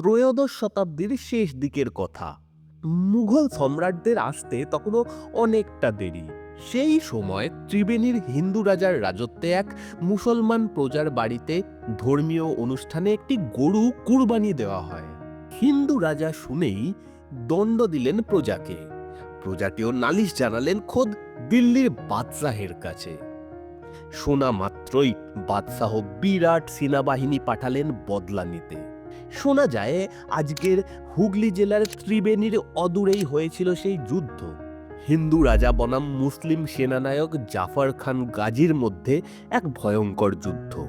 ত্রয়োদশ শতাব্দীর শেষ দিকের কথা। মুঘল সম্রাটদের আসতে তখনও অনেকটা দেরি। সেই সময় ত্রিবেণীর হিন্দু রাজার রাজত্বে এক মুসলমান প্রজার বাড়িতে ধর্মীয় অনুষ্ঠানে একটি গরু কুরবানি দেওয়া হয়। হিন্দু রাজা শুনেই দণ্ড দিলেন প্রজাকে। প্রজাটিও নালিশ জানালেন খোদ দিল্লির বাদশাহের কাছে। শোনা মাত্রই বাদশাহ বিরাট সেনাবাহিনী পাঠালেন বদলা নিতে। শোনা যায়, আজকের হুগলি জেলার ত্রিবেণীর অদূরেই হয়েছিল সেই যুদ্ধ। হিন্দু রাজা বনাম মুসলিম সেনানায়ক জাফর খান গাজীর মধ্যে এক ভয়ঙ্কর যুদ্ধ।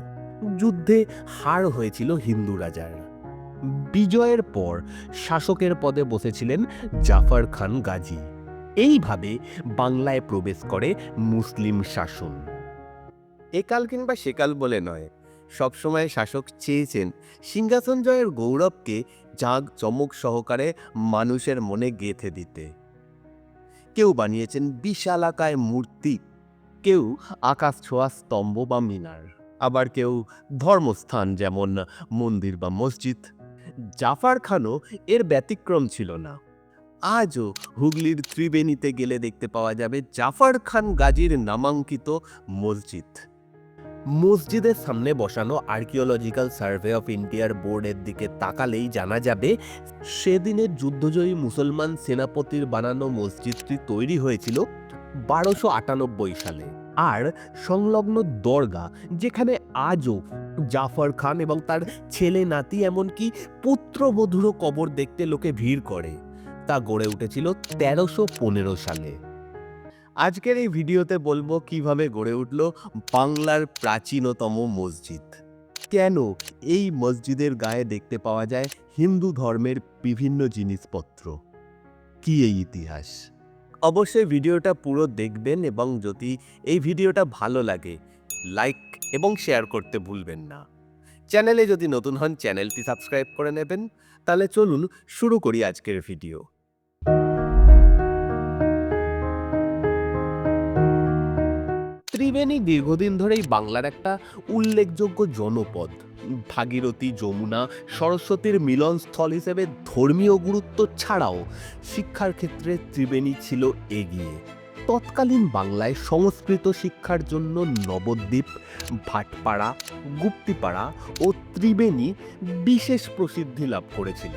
যুদ্ধে হার হয়েছিল হিন্দু রাজার। বিজয়ের পর শাসকের পদে বসেছিলেন জাফর খান গাজী। এইভাবে বাংলায় প্রবেশ করে মুসলিম শাসন। একাল কিংবা সেকাল বলে নয় সবসময় শাসক চেয়েছেন। সিংহাসন জয়ের গৌরবকে জাঁক চমক সহকারে মানুষের মনে গেঁথে দিতে। কেউ বানিয়েছেন বিশালাকায় মূর্তি, কেউ আকাশ ছোঁয়া স্তম্ভ বা মিনার, আবার কেউ ধর্মস্থান যেমন মন্দির বা মসজিদ। জাফার খানও এর ব্যতিক্রম ছিল না। আজও হুগলির ত্রিবেণীতে গেলে দেখতে পাওয়া যাবে জাফর খান গাজীর নামাঙ্কিত মসজিদ। মসজিদের সামনে বসানো আর্কিওলজিক্যাল সার্ভে অফ ইন্ডিয়ার বোর্ডের দিকে তাকালেই জানা যাবে, সেদিনের যুদ্ধজয়ী মুসলমান সেনাপতির বানানো মসজিদটি তৈরি হয়েছিল বারোশো আটানব্বই সালে। আর সংলগ্ন দরগা, যেখানে আজও জাফর খান এবং তার ছেলে নাতি এমনকি পুত্রবধূরও কবর দেখতে লোকে ভিড় করে, তা গড়ে উঠেছিল তেরোশো পনেরো সালে। আজকের এই ভিডিওতে বলব কীভাবে গড়ে উঠল বাংলার প্রাচীনতম মসজিদ। কেন এই মসজিদের গায়ে দেখতে পাওয়া যায় হিন্দু ধর্মের বিভিন্ন জিনিসপত্র? কি এই ইতিহাস? অবশ্যই ভিডিওটা পুরো দেখবেন এবং যদি এই ভিডিওটা ভালো লাগে, লাইক এবং শেয়ার করতে ভুলবেন না। চ্যানেলে যদি নতুন হন, চ্যানেলটি সাবস্ক্রাইব করে নেবেন। তাহলে চলুন শুরু করি আজকের ভিডিও। ত্রিবেণী দীর্ঘদিন ধরেই বাংলার একটা উল্লেখযোগ্য জনপদ। ভাগীরথী যমুনা, সরস্বতীর মিলনস্থল হিসেবে ধর্মীয় গুরুত্ব ছাড়াও শিক্ষার ক্ষেত্রে ত্রিবেণী ছিল এগিয়ে। তৎকালীন বাংলায় সংস্কৃত শিক্ষার জন্য নবদ্বীপ, ভাটপাড়া, গুপ্তিপাড়া ও ত্রিবেণী বিশেষ প্রসিদ্ধি লাভ করেছিল।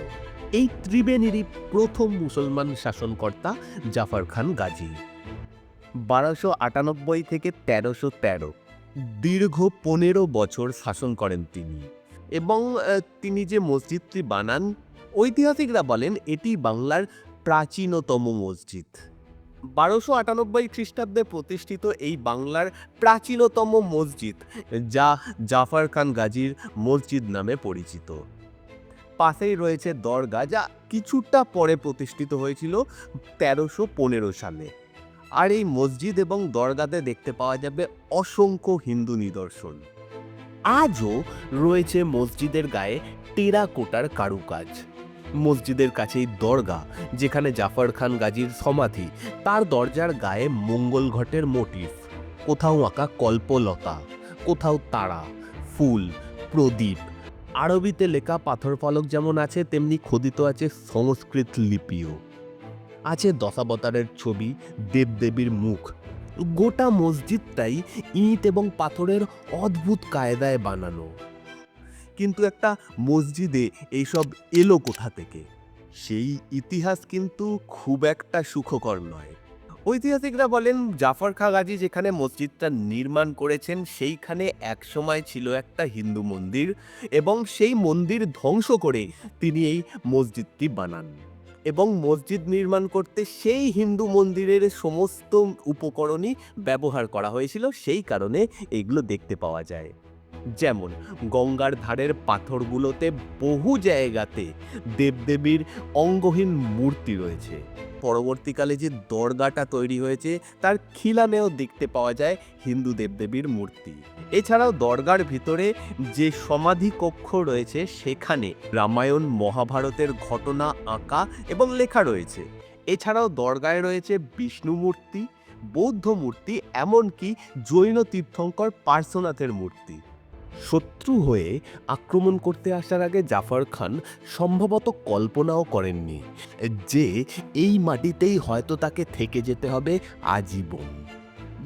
এই ত্রিবেণীরই প্রথম মুসলমান শাসনকর্তা জাফর খান গাজী। বারোশো আটানব্বই থেকে তেরোশো তেরো। দীর্ঘ পনেরো বছর শাসন করেন তিনি এবং তিনি যে মসজিদটি বানান, ঐতিহাসিকরা বলেন এটি বাংলার প্রাচীনতম মসজিদ। বারোশো আটানব্বই খ্রিস্টাব্দে প্রতিষ্ঠিত এই বাংলার প্রাচীনতম মসজিদ, যা জাফর খান গাজীর মসজিদ নামে পরিচিত। পাশেই রয়েছে দরগা, যা কিছুটা পরে প্রতিষ্ঠিত হয়েছিল তেরোশো পনেরো সালে। আর এই মসজিদ এবং দরগাতে দেখতে পাওয়া যাবে অসংখ্য হিন্দু নিদর্শন। আজও রয়েছে মসজিদের গায়ে টেরাকোটার কারুকাজ। মসজিদের কাছেই দরগা, যেখানে জাফর খান গাজীর সমাধি, তার দরজার গায়ে মঙ্গল ঘটের মোটিফ। কোথাও আঁকা কল্পলতা, কোথাও তারা, ফুল, প্রদীপ, আরবিতে লেখা পাথর ফলক যেমন আছে, তেমনি খোদিত আছে সংস্কৃত লিপিও। আছে দশাবতারের ছবি, দেবদেবীর মুখ। গোটা মসজিদটাই ইট এবং পাথরের অদ্ভুত কায়দায় বানানো। কিন্তু একটা মসজিদে এইসব এলো কোথা থেকে? সেই ইতিহাস কিন্তু খুব একটা সুখকর নয়। ঐতিহাসিকরা বলেন, জাফর খা গাজী যেখানে মসজিদটা নির্মাণ করেছেন, সেইখানে একসময় ছিল একটা হিন্দু মন্দির এবং সেই মন্দির ধ্বংস করে তিনি এই মসজিদটি বানান। এবং মসজিদ নির্মাণ করতে সেই হিন্দু মন্দিরের সমস্ত উপকরণই ব্যবহার করা হয়েছিল, সেই কারণে এগুলো দেখতে পাওয়া যায়। যেমন, গঙ্গার ধারের পাথরগুলোতে বহু জায়গাতে দেবদেবীর অঙ্গহীন মূর্তি রয়েছে। পরবর্তীকালে যে দরগাটা তৈরি হয়েছে, তার খিলানেও দেখতে পাওয়া যায় হিন্দু দেবদেবীর মূর্তি। এছাড়াও দরগার ভিতরে যে সমাধি কক্ষ রয়েছে, সেখানে রামায়ণ, মহাভারতের ঘটনা আঁকা এবং লেখা রয়েছে। এছাড়াও দরগায় রয়েছে বিষ্ণু মূর্তি, বৌদ্ধ মূর্তি, এমনকি জৈন তীর্থঙ্কর পার্শ্বনাথের মূর্তি। শত্রু হয়ে আক্রমণ করতে আসার আগে জাফর খান সম্ভবত কল্পনাও করেননি যে এই মাটিতেই হয়তো তাকে থেকে যেতে হবে আজীবন।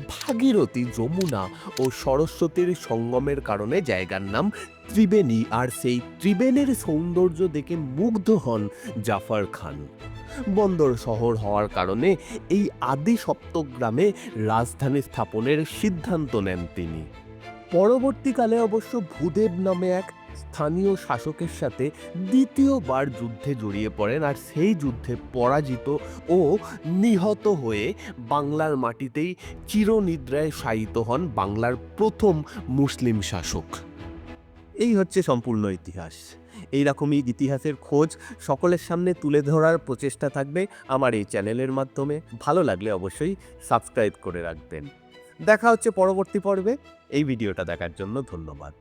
ভাগীরথী, যমুনা ও সরস্বতীর সঙ্গমের কারণে জায়গার নাম ত্রিবেণী আর সেই ত্রিবেণীর সৌন্দর্য দেখে মুগ্ধ হন জাফর খান। বন্দর শহর হওয়ার কারণে এই আদি সপ্তগ্রামে রাজধানী স্থাপনের সিদ্ধান্ত নেন তিনি। পরবর্তীকালে অবশ্য ভূদেব নামে এক স্থানীয় শাসকের সাথে দ্বিতীয়বার যুদ্ধে জড়িয়ে পড়েন আর সেই যুদ্ধে পরাজিত ও নিহত হয়ে বাংলার মাটিতেই চিরনিদ্রায় শায়িত হন বাংলার প্রথম মুসলিম শাসক। এই হচ্ছে সম্পূর্ণ ইতিহাস। এইরকমই ইতিহাসের খোঁজ সকলের সামনে তুলে ধরার প্রচেষ্টা থাকবে আমার এই চ্যানেলের মাধ্যমে। ভালো লাগলে অবশ্যই সাবস্ক্রাইব করে রাখবেন। দেখা হচ্ছে পরবর্তী পর্বে। এই ভিডিওটা দেখার জন্য ধন্যবাদ।